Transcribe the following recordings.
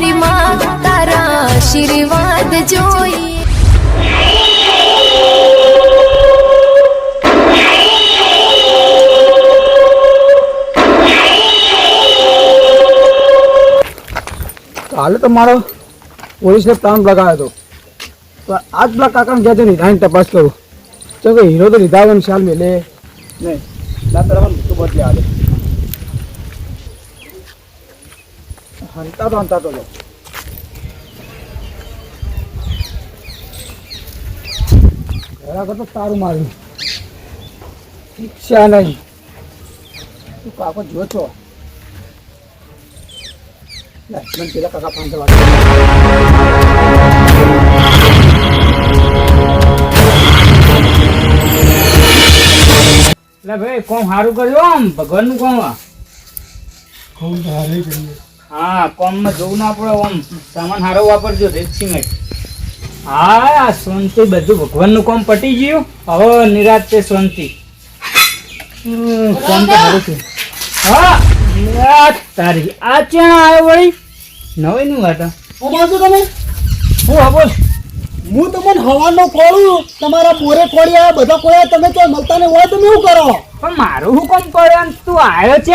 મારી માં તારા આશીર્વાદ જોઈએ. કાલે તો મારો પોલીસને પ્લાન લગાવ્યો હતો. પણ આજ બ્લાક કાકાને કહેતો નિધાની તપાસ કરું. તો કે હીરો તો લીધા હોય શાલ મેલે. નહીં ના પેલા તો બદલે આવે હંતા તો હંતા તો લો ઘણા કરતો તારું માર્યું ઈચ્છા નહીં તું કાકો જો છો મને પેલા કાકા પાંચ વાગે ભાઈ કોમ સારું કર્યું આમ ભગવાનનું કોમ આ. હા કોમમાં જોવું ના પડે ઓમ. સામાન સારો વાપરજો રેત સિમેન્ટ. હા આ શાંતિ બધું ભગવાનનું કોમ પટી ગયું. હવે નિરાત છે શાંતિ. કોમ તો સારું છે. હા નિરાત તારી. આ ક્યાં આવ્યો વળી? નવી નું વાત હું. તો તમે હું હા બોલ. હું તમને હવાનો કોળું તમારા મોરે કોળિયા બધા કોળિયા તમે તો મળતા ને હોય તમે શું કરો? પણ મારું હું કોમ પડ્યો તું આવ્યો છે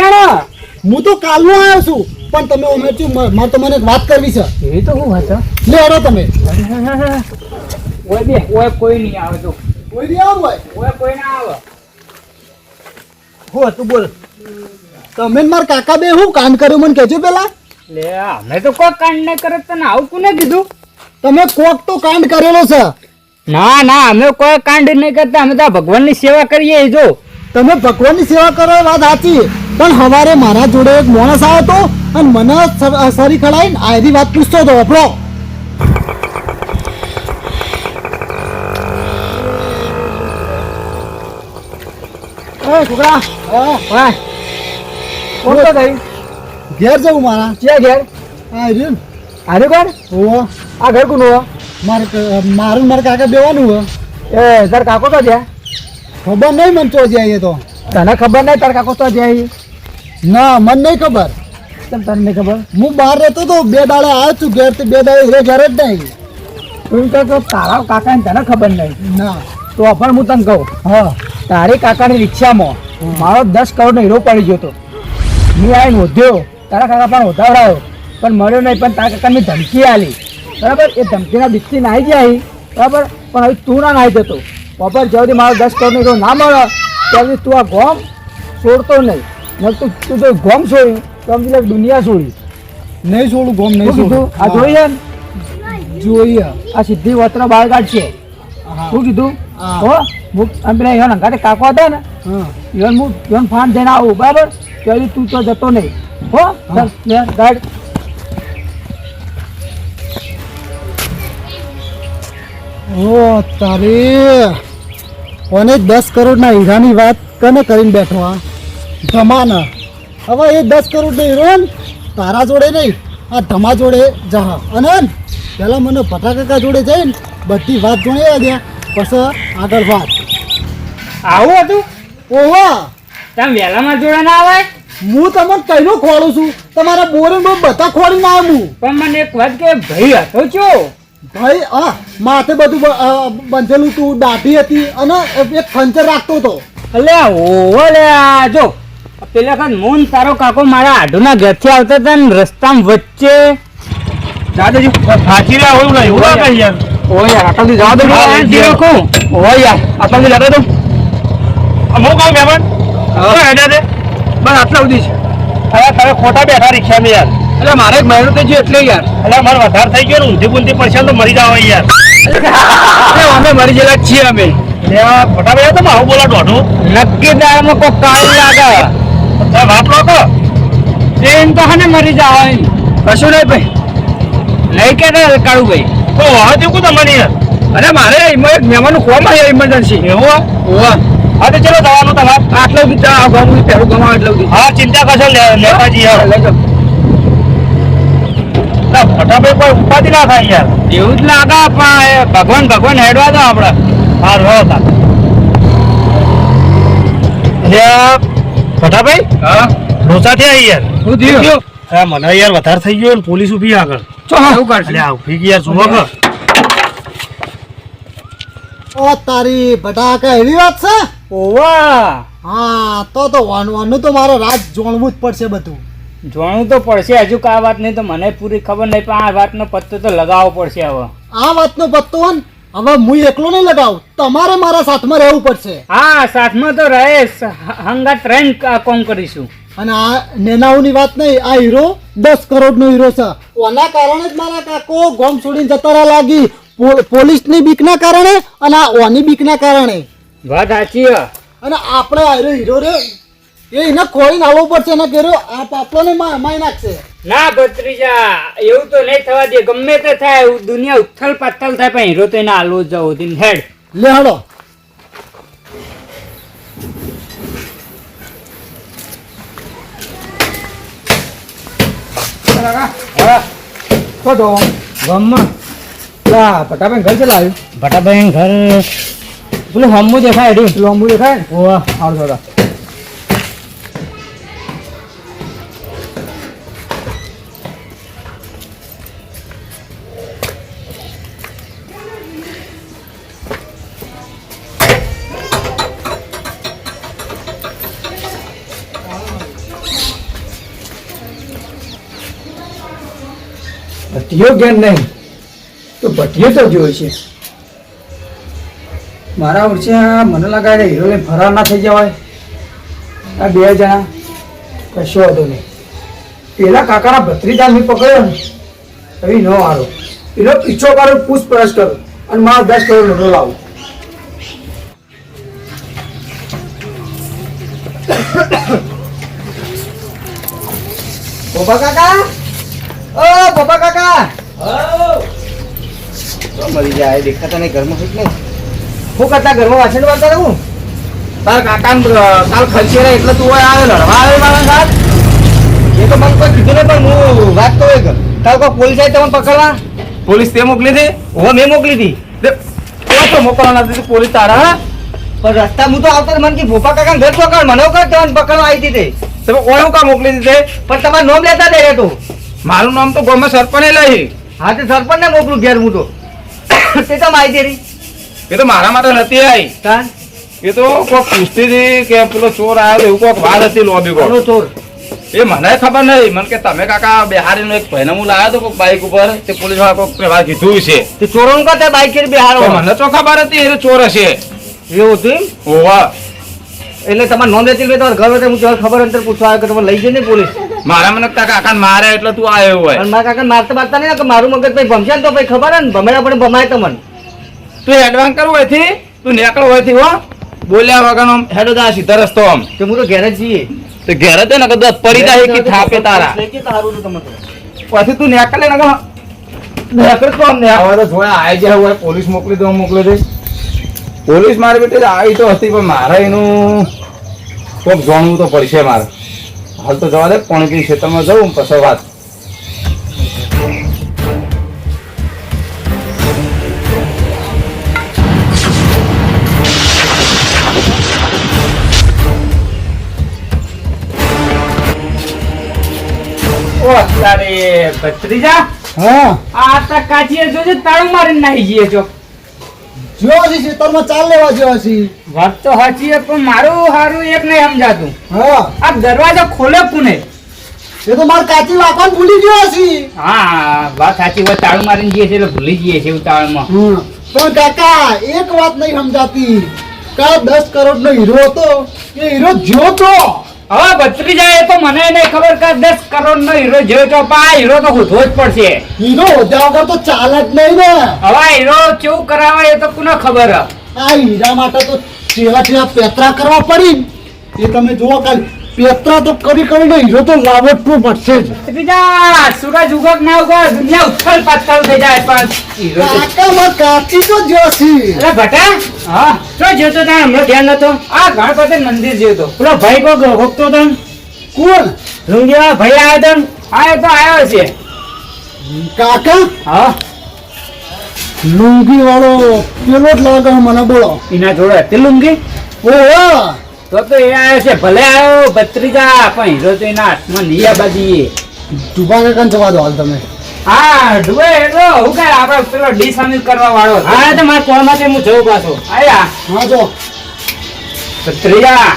હું તો કાલનો આવ્યો છું. પણ તમે છું મારે તો મને વાત કરવી છે. એ તો હું હતો લે અડો તમે. ઓય બે ઓય કોઈ નહીં આવે તો. કોઈ દી આવો ઓય કોઈ ના આવે. હો તું બોલ. તમે ને મારા કાકા બે હું કામ કર્યું મને કહેજો પેલા. લે અમે તો કોઈ કાંડ નહીં કરે તને આવું કોને કીધું. તમે કોક તો કાંડ કરેલો છે. ના ના અમે કોઈ કાંડ નહીં કરતા. અમે તો ભગવાનની સેવા કરીએ જો. તમે ભગવાનની સેવા કરો વાત સાચી. પણ હવારે મારા જોડે એક માણસ આવ્યો હતો. અને મને સર- ખડાઈને આયરી વાત પૂછતો હતો આપણો છોકરા. તો થઈ ઘેર જવું મારા. છે ઘેર? રહ્યું આરે ઘર? ઓહો આ ઘર કોનું હો મારે મારું મારા કાકા બેવાનું હો એ તાર કાકો તો જ્યાં? ખબર નહીં મને તો જાય તો. તને ખબર નહીં તાર કાકો તો જાય ના મને નહીં ખબર. તને નહીં ખબર? હું બહાર રહેતો તો બે દાડે આવ્યો છું ઘેર બે દાડે ઘરે ઘરે જ નહીં. તું કહે તો તારા કાકાને તને ખબર નહીં. ના. તો પણ હું તને કહું હા. તારી કાકાની રિક્ષામાં મારો દસ કરોડનો હીરો પડી ગયો હતો. મેં આવીને વધ્યો તારા કાકા પણ વધાવડાયો પણ મળ્યો નહીં પણ તારા કાકાની ધમકી આલી બરાબર? એ ધમકીના દીકરી નાહી જાય બરાબર? પણ હવે તું ના નાહી જતો બપોર જ્યાં મારો દસ કરોડનો હીરો ના મળે ત્યાં તું આ ગોમ છોડતો નહીં. તું તું તો ગોમ છોડી. તો સમજી લે દુનિયા છોડી. નહીં છોડું ગોમ નહીં છોડું. આ જોઈએ ને? જોઈએ. આ સિદ્ધિ વત્ર બાર કાઢશે. હા. શું કીધું? હો. હું આમ પેલા ઈવન અંગાતે કાકો હતા ને ઈવન હું ઈવન ફાન જઈને આવું બરાબર? ત્યારે તું તો જતો નહીં. હો લે ગાડ. ઓ તારે. કોને દસ કરોડના હીરાની વાત કને કરીને બેઠો આ ધમાના હવે એ દસ કરોડ નહીં ને તારા જોડે નહીં આ ધમા જોડે જા અને પેલા મને ભટાકાકા જોડે જઈને બધી વાત જોઈ દે પછી આગળ વાત. આવું હતું? ઓહો! તમે વહેલામાં જોડે ના આવે? હું તમને કઈનો ખોળું છું? તમારા બોરે બહુ બધા ખોળી ના આવું. પણ મને એક વાત કે ભાઈ હતો છો? ભાઈ હા માથે બધું બંધેલું તું દાઢી હતી અને એક ખંચર રાખતો હતો. એટલે ઓવો લે જો પેલા વખત મોન તારો કાકો મારા આઢુના ઘરથી આવતા હતા ને રસ્તામાં વચ્ચે. દાદાજી ફાંચી રહ્યા હોય નહીં ઉડા કઈ યાર. ઓ યાર આટલાથી જવા દો. હા, ને ઓ યાર આટલા સુધી લેતા તો અમુક કામ મહેમાન? તો હેડ્યા તે બસ આટલા સુધી છે. અરે તમે ખોટા બેઠા રિક્ષામાં યાર. એટલે મારે એક મહિનો એટલે યાર. એટલે મારે વધારે થઈ ગયો ને ઊંધી બુંધી પડશે તો મરી જાવ યાર. અમે મરી ગયેલા છીએ અમે. ખોટા બેઠા તો આવું બોલા દોઢું. નક્કી દાળમાં કોઈ કાળ લાગે. વાત લો તો. ટ્રેન તો હને મરી જાવ કશું નહીં ભાઈ. નહીં કે કાળું ભાઈ. તો હવે તેવું તમને યાર? અરે મારે એક મહેમાનનું કોમ આવ્યો ઇમરજન્સી એવું હોવા. હા તો ચલો જવાનું તમારે આટલો બી આ ગામ પહેલું ગમાવ એટલો બી. હા ચિંતા કરશો લે- નેતાજી યાર લઈ ના, ફટાફટ કોઈ ઉપાધિ ના થાય યાર. એવું જ લાગે પણ એ ભગવાન ભગવાન હેડવા દો આપણે હા રહો તા લે ફટાભાઈ હા થયા યાર. શું થયું? હા મને યાર વધારે થઈ ગયો ને પોલીસ ઊભી આગળ. ચો. એવું કરશે એટલે આ ઊભી ગઈ યાર જુઓ કે ઓ તારી બટાકા એવી વાત છે? ઓવા. હા તો તો વાનવાનું તો મારે રાત જોણવું જ પડશે બધું. જોણવું તો પડશે હજુ કા વાત નહીં તો મને પૂરી ખબર નહીં પણ આ વાતનો પત્તો તો લગાવવો પડશે હવે. આ વાતનો પત્તો હોય ને, હવે હું એકલો નહીં લગાવ. તમારે મારા સાથમાં રહેવું પડશે. હા સાથમાં તો રહે હંગા ટ્રેન કોમ કરીશું. અને આ નેનાઓની વાત નહીં આ હીરો દસ કરોડ નો હીરો છે. ઓના કારણે જ મારા કાકો ગોમ છોડીને જતા રહ્યા લાગી. પોલીસની બીકના કારણે અને આ ઓની બીકના કારણે. વાત સાચી અને આપણે આ હીરો હીરો રે એ એને ખોઈને આવવો પડશે એને કેરો આ પાપલોને મા- મારી નાખશે. ના ભત્રીજા એવું તો નહીં થવા દે. ગમે તે થાય દુનિયા ઉથલ પાથલ થાય પણ હીરો તો એને આલો જવો દિન હેડ. લે હડો ગમમાં. લા પટાભાઈ ઘર ચલાવ્યું ભટાભાઈ ઘર. પેલું હમું દેખાય પેલું હમું દેખાય? ને ઓવા આવડો ભટ્ટીઓ જ્ઞાન નહીં. તો ભટ્ટીઓ તો જોયો છે. મારા વર્ષે મને લાગે છે હીરોને ફરાર ના થઈ જવાય. આ બે જણા કશો હતો નહીં. પેલા કાકાના ભત્રીજા મેં પકડ્યો ને એવી ન હારો. એનો પીછો કરો પૂછપરછ કરો અને મારો દસ કરોડ નોટો લાવો. બોબા કાકા! ઓ બોબા કાકા. મરી જાય દેખાતા નહીં ઘરમાં હોય નહીં. હું કરતા ઘરમાં વાસણ વાળતા રહું? તાર કાકા કાલ ખર્ચે એટલે તું આવે લડવા આવે મારા સાથ. એ તો મને કોઈ કીધું નહીં પણ હું વાત તો એક. તાર કોઈ પોલીસ આવી તમને પકડવા? પોલીસ તે મોકલી હતી હો મેં મોકલી હતી તો મોકલવાના હતી પોલીસ તારા હા? પણ રસ્તા હું તો આવતા મને કે ભોપા કાકા ઘર પકડ મને કર તમને પકડવા આવી હતી તે. તમે ઓળું કા મોકલી દીધી? પણ તમારું નામ લેતા દે તું. મારું નામ તો ગમે સરપંચે લઈ. હા તે સરપંચ ને મોકલું ઘેર હું તો. તે તો માહિતી રહી એ તો મારા માટે નથી આવી તાન? એ તો કોક પૂછતી હતી કે પેલો ચોર આવ્યો એવું કોક વાત હતી લોબી કોક. ચોર. એ મને ખબર નહીં. મને કે તમે કાકા બિહારીનો એક ભાઈને હું લાવ્યો તો કોઈક બાઇક ઉપર. તે પોલીસવાળા કોઈક વ્યવહાર કીધું છે. તે ચોરોનું કાતે બાઇક બિહારો મને તો ખબર હતી એ ચોર હશે. એવું હતું ઓવા એટલે તમારે નોંધ હોય તમારે ઘર હોય તો હું ખબર અંતર પૂછવા આવ્યો કે તમે લઈ જઈને પોલીસ. મારા મને કાકા મારે એટલે તું આવ્યો હોય. અને મારા કાકા મારતા મારતા નહીં કે મારું મગજ ભાઈ ભમશે તો ભાઈ ખબર હે ને ભમેડા પણ ભમાય તમને. તું એડવાન્સ કરું હોયથી? તું નીકળ હોયથી હો. બોલ્યા વગરનો હેડો દા સીધા રસ્તો આમ. કે હું તો ઘેર જ જઈએ તો ઘેર જ ને કદાચ પડી જાય કે થાપે તારા. લઈ કે તારું તો. તમે પછી તું નીકળ ને નકર. નીકળ તો આમ ને હવે તો જોયા આવી જાય હોય પોલીસ મોકલી દો મોકલી દે પોલીસ મારી બેટી આવી તો હતી પણ મારે એનું કોક જાણવું તો પડશે મારે. હાલ તો જવા દે પણ કઈ ક્ષેત્રમાં જવું પછી વાત. ભત્રીજા? હા. આ તા કાચીએ જોજે તાળું મારીને નાહી જઈએ છો જો હજી ખેતરમાં ચાલ લેવા જેવા વાત તો સાચી છે પણ મારું હારું એક નહીં સમજાતું. હા. આ દરવાજો ખોલે કોને? એ તો મારે કાચી વાપન ભૂલી ગયો છે હા વાત સાચી વાત તાળું મારીને જઈએ છે એટલે ભૂલી જઈએ છે પણ કાકા એક વાત નહીં સમજાતી. કા દસ કરોડ નો હીરો હતો. એ હીરો જોતો હવે ભત્રી જાય તો મને નહીં ખબર કે દસ કરોડ નો હીરો જોયો તો આ હીરો તો હોધવો જ પડશે. હીરો હોદ્યા વગર તો ચાલે જ નહીં ને. હવે હીરો કેવું કરાવે એ તો કોને ખબર? આ હીરા માટે તો ચેલા ચેલા પેતરા કરવા પડી. એ તમે જુઓ કાલ પેતરા તો કરી કરીને હીરો તો લાવટવું પડશે જ. સુરજ સૂરજ ઉગક ના ઉગક દુનિયા ઉથલ પાથલ થઈ જાય પણ. હીરો તો કાચી તો જોશી અરે ભટા હા? તો જોતો તા હમણાં ધ્યાન નતો. આ ગણપતિ મંદિર જોતો પેલો ભાઈ કો હોકતો તન? કોણ? લુંગીવાળા ભાઈ આવ્યો તન? આ તો આવ્યો છે કાકા? હા. લુંગી વાળો પેલો જ લાગે મને બોલો. એના જોડે હતી લુંગી? ઓહો! તો તો એ આવ્યો છે ભલે આવ્યો ભત્રીજા પણ હીરો તો એના હાથમાં નહીં આ બાજી ડુબા કાકાને જવા દો હાલ તમે. હા ડૂબે એટલો હું કઈ આપણે પેલો ડિસમિસ કરવા વાળો હા તો મારા કોણ માટે હું જઉં પાછો. આયા. હા જો. ત્રીજા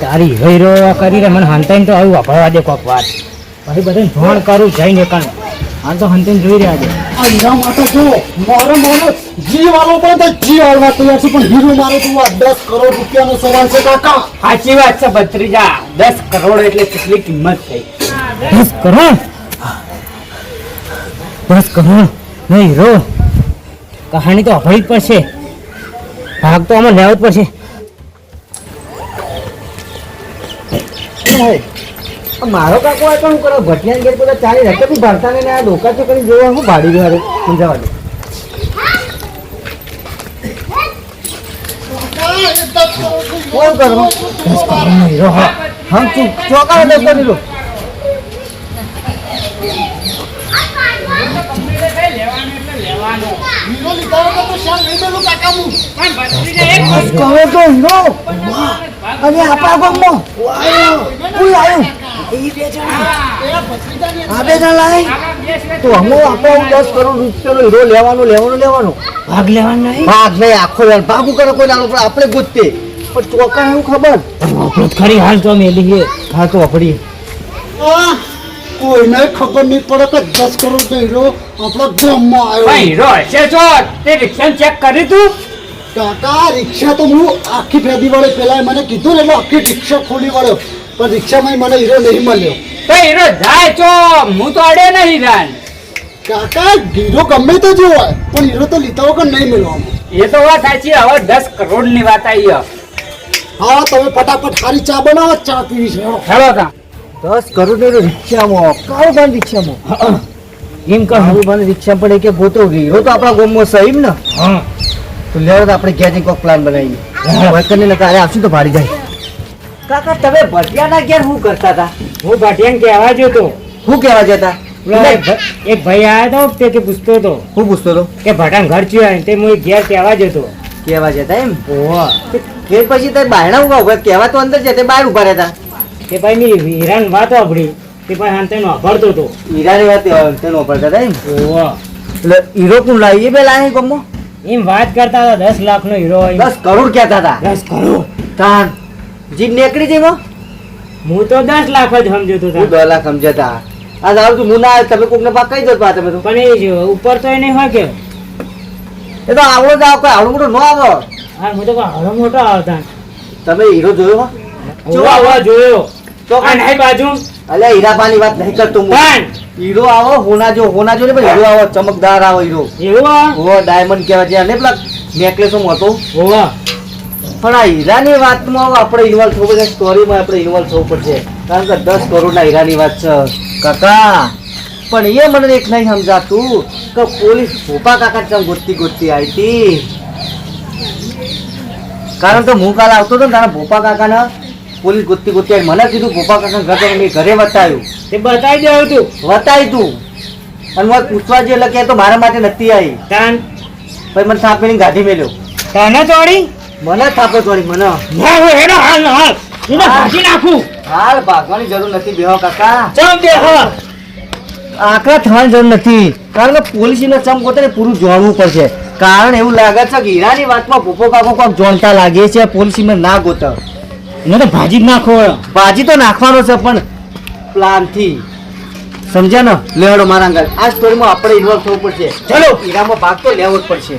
તારી કરી કરીને મને હંતાઈને તો આવું વાપરવા દે કોક વાત. પછી બધાને ફોન કરું જઈને કણ હાલ તો હંતાઈને જોઈ રહ્યા છે. અહીંયા માટે જો મારો મારો જી વાળો પણ તો જી વાળવા તૈયાર છે પણ હીરો મારો તો આ દસ કરોડ રૂપિયાનો સવાલ છે કાકા. સાચી વાત છે ભત્રીજા દસ કરોડ એટલે કેટલી કિંમત થઈ. બસ કરો બસ કરો નહીં હીરો કહાની તો અભળી જ પડશે. ભાગ તો આમાં લેવો જ પડશે. મારો કાકો આ હું કરો. ભટિયાન ગેર બધા ચાલી રહેતો બી ભરતા ને આ ડોકા કરી જોવા હું ભાડી ગયો સમજાવા દે. કોણ કરો? બસ કરો હીરો હા હમ ચૂપ ચોકા કરો તો હીરો. અને આપણા ગામમાં કોઈ આવ્યું એ બે જણા આ બે જણા લાય તો હમો આપણો દસ કરોડ રૂપિયાનો હીરો લેવાનો લેવાનો લેવાનો. ભાગ લેવાનો નહીં? ભાગ નહીં આખો યાર ભાગ કરે કોઈ નાનો પણ આપણે ગોતે પણ ચોકા એવું ખબર? આપણે ખરી હાલ તો મેલી છે હા તો આપડી આ કોઈને ખબર નહીં પડે કે દસ કરોડ નો હીરો આપણો ગામમાં આવ્યો. હીરો હશે તે રિક્ષા ચેક કરી તું. કાકા રિક્ષા તો હું આખી ફેદી વળે પેલા મને કીધું ને એટલે આખી રિક્ષા ખોલી વળ્યો. પણ રિક્ષામાં મને હીરો નહીં મળ્યો. તો હીરો જાય છો હું તો અડે નહીં રાન. કાકા હીરો ગમે તો જો હોય પણ હીરો તો લીધા વગર નહીં મળ્યો એ તો વાત સાચી હવે દસ કરોડની વાત આવી હા તમે ફટાફટ સારી ચા બનાવો ચા પીવી છે. હેલો તા. દસ કરોડની રિક્ષામાં કાળું ભાન રિક્ષામાં. એમ કે હારું ભાન રિક્ષા પડે કે ગોતો હીરો તો આપણા ગામમાં સહીમ ને? હા. તો લેવો આપણે ઘેર કોક પ્લાન બનાવીએ. વર્કરને ને કાલે આવશું તો ભાડી જાય. કાકા તમે ભટિયાના ઘેર શું કરતા હતા? હું ભાટિયાને કહેવા જો તો. શું કહેવા જતા? એક ભાઈ આવ્યો હતો તે કે પૂછતો હતો. હું પૂછતો હતો? કે ભટાણ ઘર ચિયો તે હું ઘેર કહેવા જતો. કહેવા જતા એમ? ઓહો. કે ઘેર પછી તે બાયણા ઊભા ઊભા કહેવા તો અંદર જતે બહાર ઊભા રહેતા. તે ભાઈ ની હીરાન વાત વાપરી તે ભાઈ હાંતે નો અભરતો હતો. હીરાની વાત તેનો વાપરતા હતા એમ? ઓહો. એટલે હીરો કોણ લાવી એ બે લાવી ગમો એમ વાત કરતા હતા દસ લાખ નો હીરો દસ કરોડ કહેતા હતા. દસ કરોડ. તાન. જીત નીકળી જઈ હું તો દસ લાખ જ સમજતો હું દસ લાખ સમજતા. આ સારું તું મુના તમે કોકને પાક કહી દો પા તમે તો. પણ એ જો ઉપર તો એને હોય કે? એ તો આવડો જ આવ કોઈ આવડો મોટો ન આવો. હા હું તો આવડો મોટો આવતા તમે હીરો જોયો જો આવો જોયો. તો કાઈ નહીં બાજુ. અલ્યા હીરાબાની વાત નહીં કરતો હું. પણ! હીરો આવો હોના જો હોના જો ને પણ હીરો આવો ચમકદાર આવો હીરો. એવું? આ? ઓ ડાયમંડ કહેવાય છે અને પેલા હું હતો. ઓહો. પણ આ હીરાની વાતમાં આપણે ઇન્વોલ્વ થવું પડશે સ્ટોરીમાં આપણે ઇન્વોલ્વ થવું પડશે. કારણ કે દસ કરોડના હીરાની વાત છે. કાકા પણ એ મને એક નહીં સમજાતું કે પોલીસ ભોપા કાકા ચમ ગોતતી ગોતતી આવી હતી કારણ તો હું કાલ આવતો હતો ને તારા ભોપા કાકાના પોલીસ ગોતતી ગોતતી આવી મને કીધું ભોપા કાકા ઘર મેં ઘરે બતાવ્યું તે બતાવી દેવું તું. બતાવી તું. અને હું પૂછવા જે એટલે તો મારા માટે નથી આવી કારણ પછી મને થાપીને ગાડી મેલ્યો તને ચોરી મને થાપો થોડી મને હું હેડો હાલ ને હાલ. હું ભાગી નાખું. હાલ ભાગવાની જરૂર નથી બેહો કાકા. ચમ દે હ આકરા થવાની જરૂર નથી. કારણ કે પોલીસીને ચમ ગોતે ને પૂરું જોડવું પડશે. કારણ એવું લાગે છે કે હીરાની વાતમાં ભૂપો કાકો કોક જોણતા લાગે છે પોલીસીમાં ના ગોતે મને તો ભાજી જ નાખો ભાજી તો નાખવાનો છે પણ પ્લાનથી. સમજ્યા ને? લેવડો મારા અંગલ. આ સ્ટોરીમાં આપણે ઇન્વોલ્વ થવું પડશે. ચલો. હીરામાં ભાગ તો લેવો જ પડશે.